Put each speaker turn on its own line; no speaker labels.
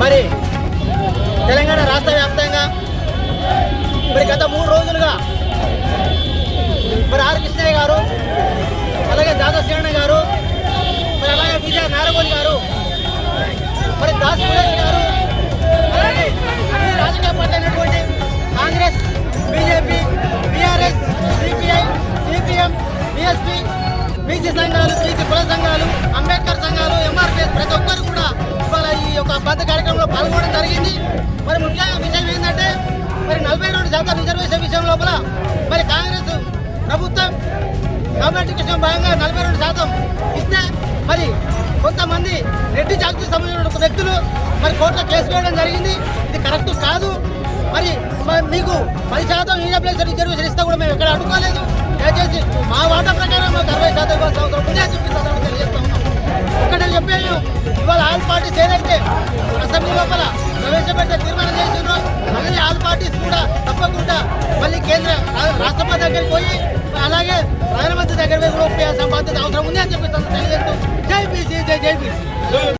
మరి తెలంగాణ రాష్ట్ర వ్యాప్తంగా మరి గత మూడు రోజులుగా మరి ఆర్ కృష్ణయ్య గారు అలాగే దాదా గారు మరి అలాగే విజయ నారగోని గారు మరి దాస్ గారు అలాగే అన్ని రాజకీయ party Congress BJP BRS CPI CPM BSP BC సంఘాలు బీసీ కుల సంఘాలు అంబేద్కర్ సంఘాలు బంద్ కార్యక్రమంలో పాల్గొనడం జరిగింది. మరి ముఖ్యంగా విషయం ఏంటంటే మరి నలభై రెండు శాతం రిజర్వేషన్ విషయం లోపల మరి కాంగ్రెస్ ప్రభుత్వం గవర్నమెంట్ విషయం భాగంగా నలభై రెండు శాతం ఇస్తే మరి కొంతమంది రెడ్డి జాతికి సంబంధించిన వ్యక్తులు మరి కోర్టులో కేసు వేయడం జరిగింది. ఇది కరెక్ట్ కాదు. మరి మీకు పది శాతం ఈడబ్ల్యూఎస్ రిజర్వేషన్ ఇస్తే కూడా మేము ఎక్కడ అడుకోలేదు దయచేసి మా వాటా ప్రకారం మాకు అరవై శాతం ఇవ్వాల్సిన అవసరం ఉంది. అసెంబ్లీ లోపల ప్రవేశపెట్టే తీర్మానం చేసిండ్రో. అలాగే ఆల్ పార్టీస్ కూడా తప్పకుండా మళ్ళీ కేంద్ర రాష్ట్రపతి దగ్గరికి పోయి అలాగే ప్రధానమంత్రి దగ్గర పోయి కూడా ఒప్పించాల్సిన బాధ్యత అవసరం ఉంది అని చెప్పి తెలియజేస్తూ జై బీసీ జై జై బీసీ.